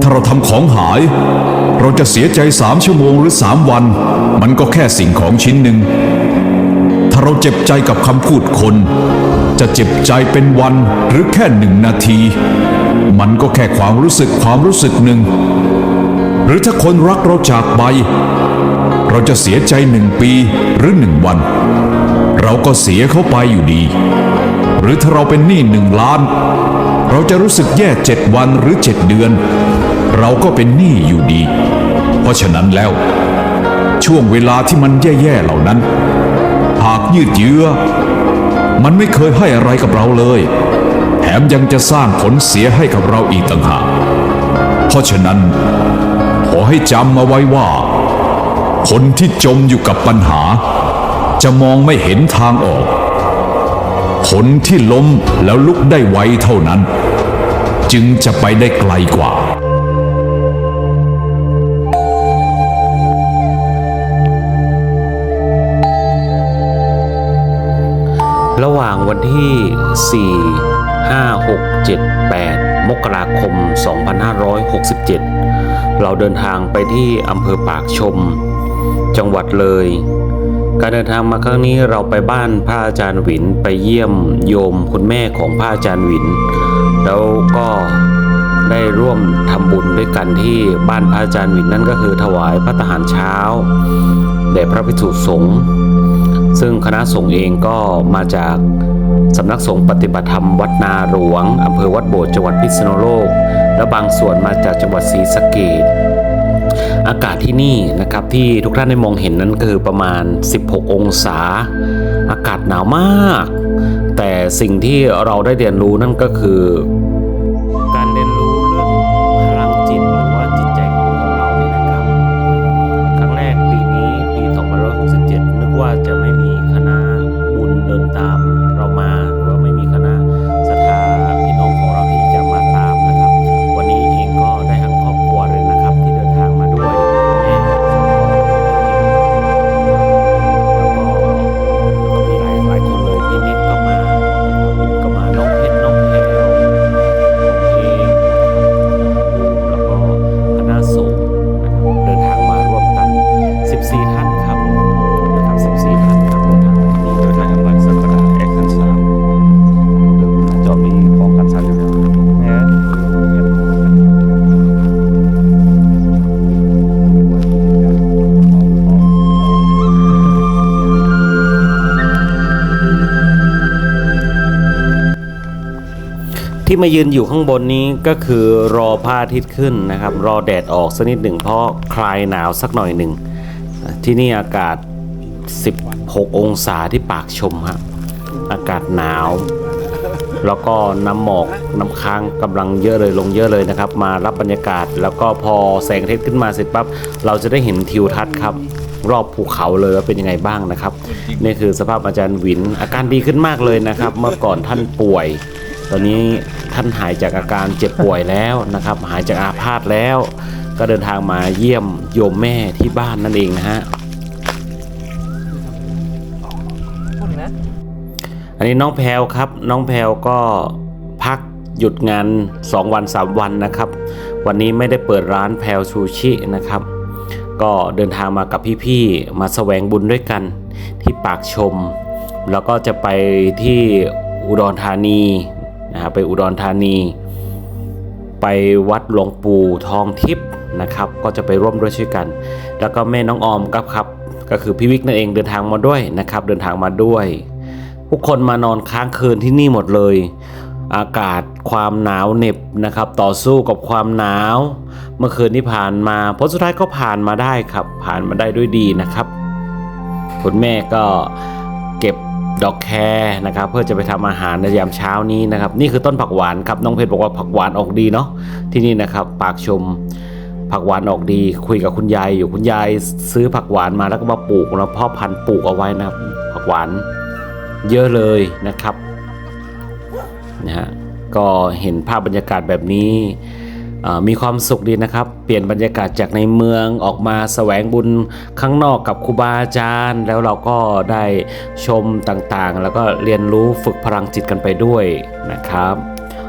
ถ้าเราทำของหาย เราจะเสียใจสามชั่วโมงหรือสามวัน มันก็แค่สิ่งของชิ้นหนึ่ง ถ้าเราเจ็บใจกับคำพูดคน จะเจ็บใจเป็นวันหรือแค่หนึ่งนาที มันก็แค่ความรู้สึกความรู้สึกหนึ่ง หรือถ้าคนรักเราจากไป เราจะเสียใจหนึ่งปีหรือหนึ่งวัน เราก็เสียเขาไปอยู่ดี หรือถ้าเราเป็นหนี้หนึ่งล้านเราจะรู้สึกแย่เจ็ดวันหรือเจ็ดเดือน เราก็เป็นหนี้อยู่ดี เพราะฉะนั้นแล้ว ช่วงเวลาที่มันแย่ ๆ เหล่านั้น หากยืดเยื้อ มันไม่เคยให้อะไรกับเราเลย แถมยังจะสร้างผลเสียให้กับเราอีกต่างหาก เพราะฉะนั้น ขอให้จำเอาไว้ว่า คนที่จมอยู่กับปัญหา จะมองไม่เห็นทางออก คนที่ล้มแล้วลุกได้ไวเท่านั้น จึงจะไปได้ไกลกว่า ระหว่างวันที่ 4 5 6 7 8 มกราคม 2567 เราเดินทางไปที่อำเภอปากชม จังหวัดเลย การเดินทางมาครั้งนี้เราไปบ้านพระอาจารย์หวินไปเยี่ยมโยมคุณแม่ของพระอาจารย์หวิน แล้วก็ได้ร่วมทำบุญด้วยกันที่บ้านพระอาจารย์หวินนั่นก็คือถวายพระทหารเช้าแด่พระภิกษุสงฆ์ ซึ่งคณะสงฆ์เองก็มาจากสำนักสงฆ์ปฏิบัติธรรมวัดนาหลวงอำเภอวัดโบสถ์จังหวัดพิษณุโลก และบางส่วนมาจากจังหวัดศรีสะเกษอากาศที่นี่นะครับที่ทุกท่านได้มองเห็นนั้นคือประมาณ 16 องศา อากาศหนาวมาก แต่สิ่งที่เราได้เรียนรู้นั่นก็คือ ที่มายืนอยู่ข้างบนนี้ก็คือรอพระอาทิตย์ขึ้นนะครับ รอแดดออกสักนิดหนึ่งเพราะคลายหนาวสักหน่อยหนึ่ง ที่นี่อากาศ 16 องศาที่ปากชมฮะอากาศหนาว แล้วก็น้ำหมอกน้ำค้างกำลังเยอะเลยลงเยอะเลยนะครับ มารับบรรยากาศ แล้วก็พอแสงอาทิตย์ขึ้นมาเสร็จปั๊บเราจะได้เห็นทิวทัศน์ครับรอบภูเขาเลยว่าเป็นยังไงบ้างนะครับนี่คือสภาพอาจารย์วินอาการดีขึ้นมากเลยนะครับ เมื่อก่อนท่านป่วย ตอนนี้ท่านหายจากอาการเจ็บป่วยแล้วนะครับ หายจากอาพาธแล้ว ก็เดินทางมาเยี่ยมโยมแม่ที่บ้านนั่นเองนะฮะอันนี้น้องแพลวครับ น้องแพลวก็พักหยุดงาน 2 วัน 3 วันนะครับ วันนี้ไม่ได้เปิดร้านแพลวชูชินะครับ ก็เดินทางมากับพี่ๆมาแสวงบุญด้วยกันที่ปากชม แล้วก็จะไปที่อุดรธานี นะครับไปอุดรธานี ไปวัดหลวงปู่ทองทิพย์นะครับ ก็จะไปร่วมด้วยช่วยกัน แล้วก็แม่น้องออมครับครับ ก็คือพี่วิกนั่นเองเดินทางมาด้วยนะครับ เดินทางมาด้วย ผู้คนมานอนค้างคืนที่นี่หมดเลย อากาศความหนาวเหน็บนะครับ ต่อสู้กับความหนาว เมื่อคืนที่ผ่านมาผลสุดท้ายก็ผ่านมาได้ครับ ผ่านมาได้ด้วยดีนะครับ คุณแม่ก็เก็บ ดอกแครนะครับเพื่อจะไปทำอาหารในยามเช้านี้นะครับ นี่คือต้นผักหวานครับน้องเพชรบอกว่าผักหวานออกดีเนาะที่นี่นะครับปากชมผักหวานออกดี คุยกับคุณยายอยู่คุณยายซื้อผักหวานมาแล้วก็มาปลูกแล้วพ่อพันธุ์ปลูกเอาไว้นะครับ ผักหวานเยอะเลยนะครับนะฮะก็เห็นภาพบรรยากาศแบบนี้ มีความสุขดีนะครับ เปลี่ยนบรรยากาศจากในเมืองออกมาแสวงบุญข้างนอกกับครูบาอาจารย์ แล้วเราก็ได้ชมต่างๆ แล้วก็เรียนรู้ฝึกพลังจิตกันไปด้วยนะครับ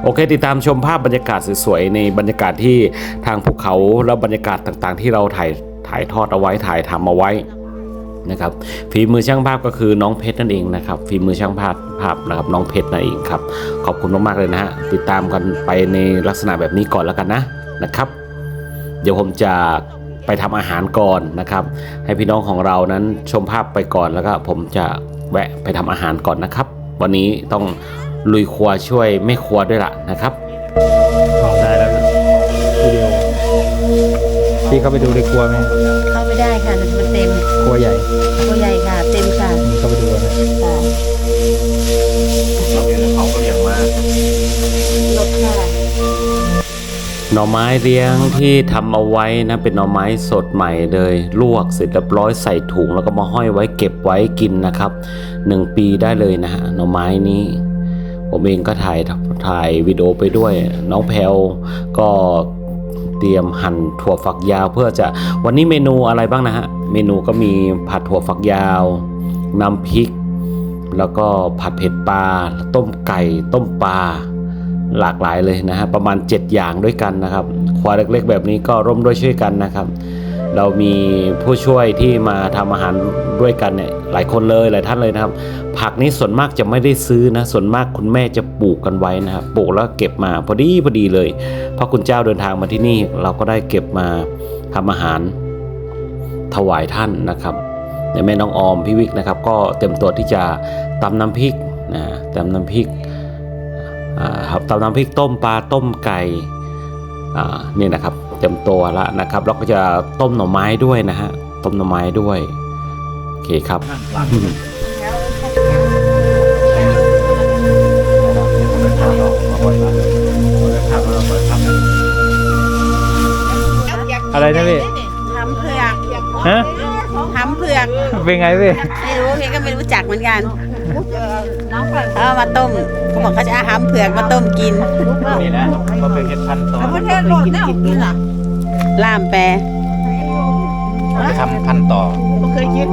โโอเค ติดตามชมภาพบรรยากาศสวยๆในบรรยากาศที่ทางภูเขาและบรรยากาศต่างๆ ที่เราถ่ายถ่ายทอดเอาไว้ถ่ายทำเอาไว้ นะครับฝีมือช่างภาพก็คือน้องเพชรนั่นเองนะครับฝีมือช่างภาพภาพนะครับน้องเพชรนั่นเองครับขอบคุณมากๆเลยนะฮะติดตามกันไปในลักษณะแบบนี้ก่อนแล้วกันนะนะครับ เดี๋ยวผมจะไปทำอาหารก่อนนะครับ ให้พี่น้องของเรานั้นชมภาพไปก่อนแล้วก็ผมจะแวะไปทำอาหารก่อนนะครับ วันนี้ต้องลุยครัวช่วยแม่ครัวด้วยล่ะนะครับได้แล้วนะวิดีโอพี่เข้าไปดูในครัวไหม ต็มครัวใหญ่ตัวใหญ่ค่ะ เต็มค่ะเข้าไปดูนะค่ะเราเรียนเขาก็เรียงมาลดค่ะหน่อไม้เลี้ยงที่ทำเอาไว้นะเป็นหน่อไม้สดใหม่เลย ลวกเสร็จเรียบร้อยใส่ถุงแล้วก็มาห้อยไว้เก็บไว้กินนะครับหนึ่งปีได้เลยนะฮะหน่อไม้นี้ผมเองก็ถ่ายถ่ายวิดีโอไปด้วย น้องแพลวก็เตรียมหั่นถั่วฝักยาวเพื่อจะวันนี้เมนูอะไรบ้างนะฮะ เมนูก็มีผัดถั่วฝักยาว น้ำพริก แล้วก็ผัดเผ็ดปลา ต้มไก่ ต้มปลา หลากหลายเลยนะฮะ ประมาณ 7 อย่างด้วยกันนะครับควายเล็กๆ แบบนี้ก็ร่วมด้วยช่วยกันนะครับ เรามีผู้ช่วยที่มาทำอาหารด้วยกันเนี่ยหลายคนเลยหลายท่านเลยนะครับ ผักนี้ส่วนมากจะไม่ได้ซื้อนะ ส่วนมากคุณแม่จะปลูกกันไว้นะครับปลูกแล้วเก็บมาพอดีพอดีเลยเพราะคุณเจ้าเดินทางมาที่นี่เราก็ได้เก็บมาทำอาหาร ถวายท่านนะครับในแม่น้องออมพี่วิกนะครับ ก็เต็มตัวที่จะตำน้ำพริกนะตำน้ำพริกครับตำน้ำพริกต้มปลาต้มไก่นี่นะครับเต็มตัวแล้วนะครับแล้วก็จะต้มหน่อไม้ด้วยนะฮะต้มหน่อไม้ด้วยโอเคครับอะไรนะพี่ ฮะทำเผือกเป็นไงพี่ไม่รู้พี่ก็ไม่รู้จักเหมือนกันเอามาต้มเขาบอกเขาจะเอาหำเผือกมาต้มกินนี่นะก็เป็นเห็ดพันธุ์ต่อประเทศโหลดเนี่ยกินอะล่ามแปรไปทำพันธุ์ต่อเคยกิน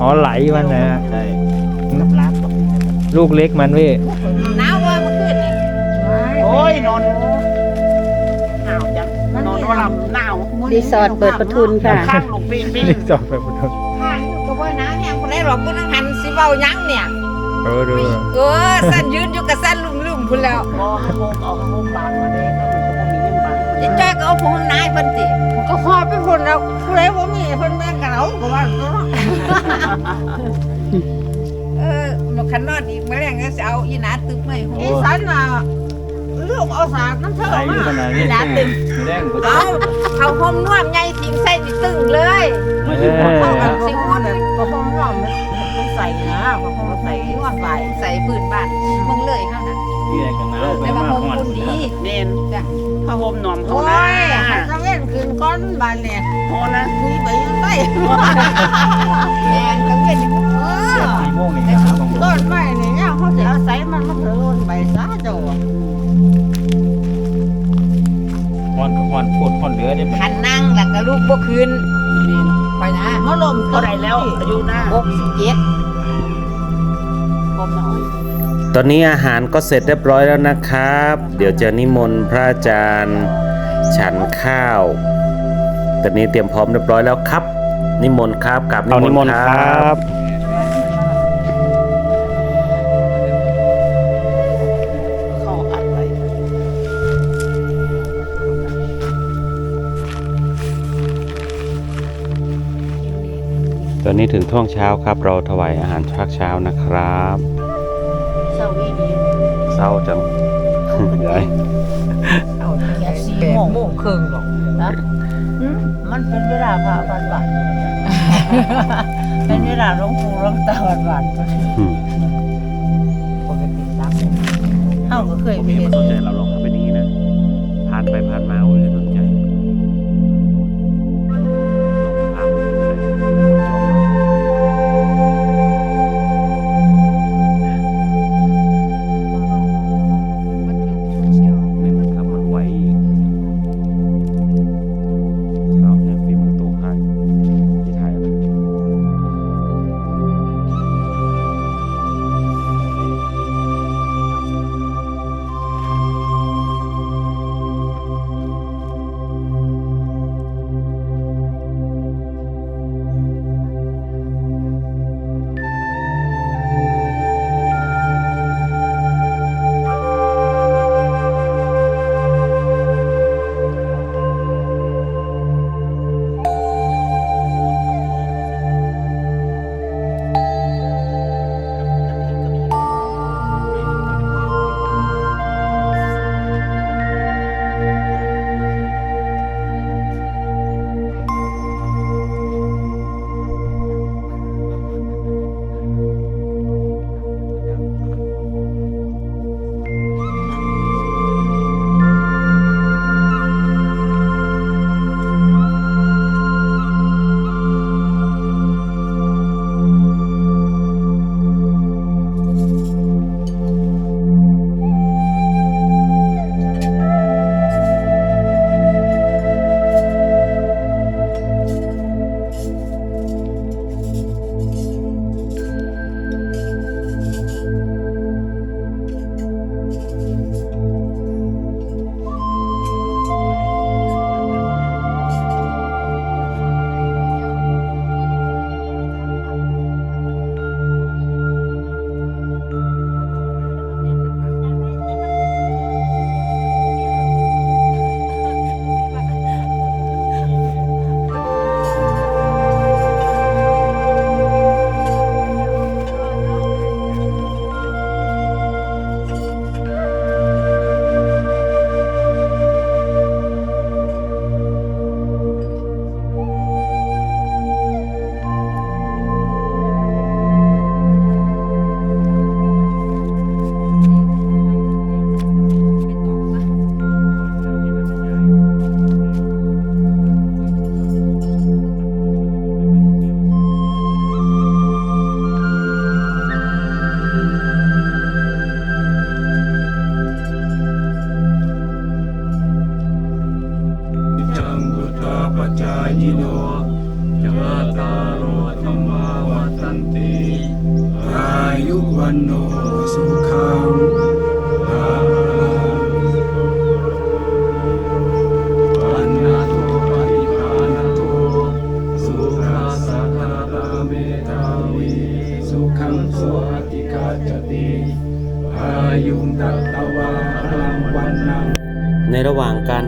อ๋อไหลมันนะใช่ลูกเล็กมันพี่หนาวว่าเมื่อคืนนี่โอ้ยนอนหนาวจัง นอนว่าลำหนาวรีสอร์ทเปิดประทุนค่ะ ข้างลงปีนปีนรีสอร์ทแบบนั้นข้างอยู่กับว่าน้ำเนี่ยคนได้หรอกคนนั่งหันสิเบายังเนี่ยเออดูเออสั้นยืนอยู่กับสั้นลุ่มลุ่มพุ่นแล้วพอโฮมเอาโฮมบานมาเลยก็มันก็บ่มีเงินบานไอ้จ้อยก็เอาพวกนายเพิ่นติก็คอไปพุ่นแล้วผู้ใดบ่มีเพิ่นแม่งกันเอาก็ว่าตัวเนาะเออมาคันนอนอีกมื้อแรงก็สิเอาอีหนาตึกมาให้อีสันน่ะ ลูกเอาสากน้ำเท่าไหลอยู่ขมานาดอีนี้หนาตึกแดงก็เอาเขาห่มน่วมใหญ่ทิ้งใส่นี่ตึงเลยเอเข้าอกันสิม่วนก็ห่มน่วมมันใส่นะก็ห่มใส่น่วมใส่ใส่พื้นบ้านมึงเลยเท่านั้นที่ไหนกันหนาวไปแต่ว่ามาห่มกมันคุณดีเน้นจ้ะผ้าห่มหนอมเขาโอ้นะยหันตะเว้นคืนก้อนบ้านเนี่ยโอ้นะคุยไปยังไงแอนตะเว้นนี่เออสี่โมงนี่นะของก้อนไม้เนี่ยเขาจะเอาใส่มันมาเถอะโอนไปซะเจ้า ควันควันพูดควันเหลือเนี่ยขันนั่งแล้วก็ลูกบ่คืนไปนะเขาลมเท่าไหรแล้ว อายุหน้าหกสิบเจ็ดผมน้อยตอนนี้อาหารก็เสร็จเรียบร้อยแล้วนะครับ เดี๋ยวจะนิมนต์พระอาจารย์ ฉันข้าว ตอนนี้เตรียมพร้อมเรียบร้อยแล้วครับ นิมนต์ครับกับเอานิมนต์ครับ อนนี้ถึงท่วงเช้าครับ เราถวายอาหารพักเช้านะครับเศร้าอีดีเศร้าจังยายเอาแค่สี่โมงโมงครึ่งหรอกนะอืมมันเป็นเวลาพระวันวันเป็นเวลาหลวงปู่หลวงตาวันวันอืมปกติสามโมงเฮาก็เคยไปมีเห็มานสนใจเราหรอกครับเป็นอย่างนี้นะผ่านไปผ่านมาโอ้ย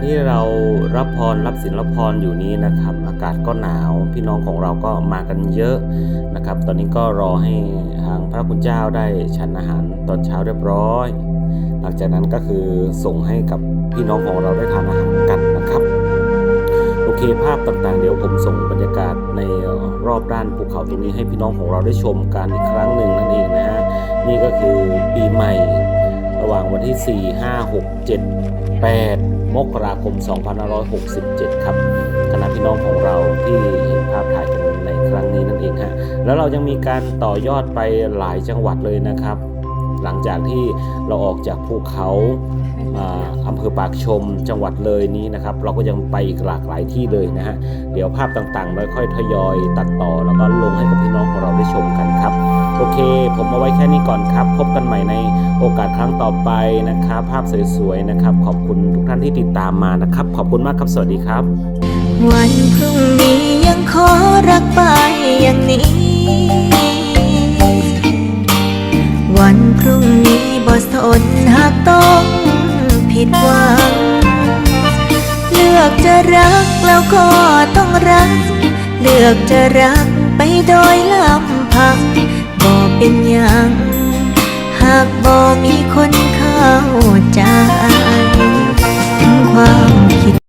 ที่เรารับพรรับศีลรับพรอยู่นี้นะครับ อากาศก็หนาวพี่น้องของเราก็มากันเยอะนะครับ ตอนนี้ก็รอให้ทางพระคุณเจ้าได้ฉันอาหารตอนเช้าเรียบร้อย หลังจากนั้นก็คือส่งให้กับพี่น้องของเราได้ทานอาหารกันนะครับโอเคภาพต่างๆ เดี๋ยวผมส่งบรรยากาศในรอบด้านภูเขาตรงนี้ให้พี่น้องของเราได้ชมกันอีกครั้งหนึ่งนั่นเองนะฮะนี่ก็คือปีใหม่ ระหว่างวันที่ 4 5 6 7 8 มกราคม 2567 ครับคณะพี่น้องของเราที่เห็นภาพถ่ายกันในครั้งนี้นั่นเองฮะแล้วเรายังมีการต่อยอดไปหลายจังหวัดเลยนะครับ หลังจากที่เราออกจากภูเขาอ่าอำเภอปากชมจังหวัดเลยนี้นะครับ เราก็ยังไปอีกหลากหลายที่เลยนะฮะเดี๋ยวภาพต่างๆเราค่อยทยอยตัดต่อแล้วก็ลงให้กับพี่น้องของเราได้ชมกันครับ โอเค ผมเอาไว้แค่นี้ก่อนครับ พบกันใหม่ในโอกาสครั้งต่อไปนะครับ ภาพสวยๆนะครับ ขอบคุณทุกท่านที่ติดตามมานะครับ ขอบคุณมากครับสวัสดีครับ วันพรุ่งนี้ยังขอรักไป อกจะรักแล้วก็ต้องรัก เลือกจะรักไปโดยลำพังบ่เป็นอย่าง หากบอกมีคนเข้าใจความคิด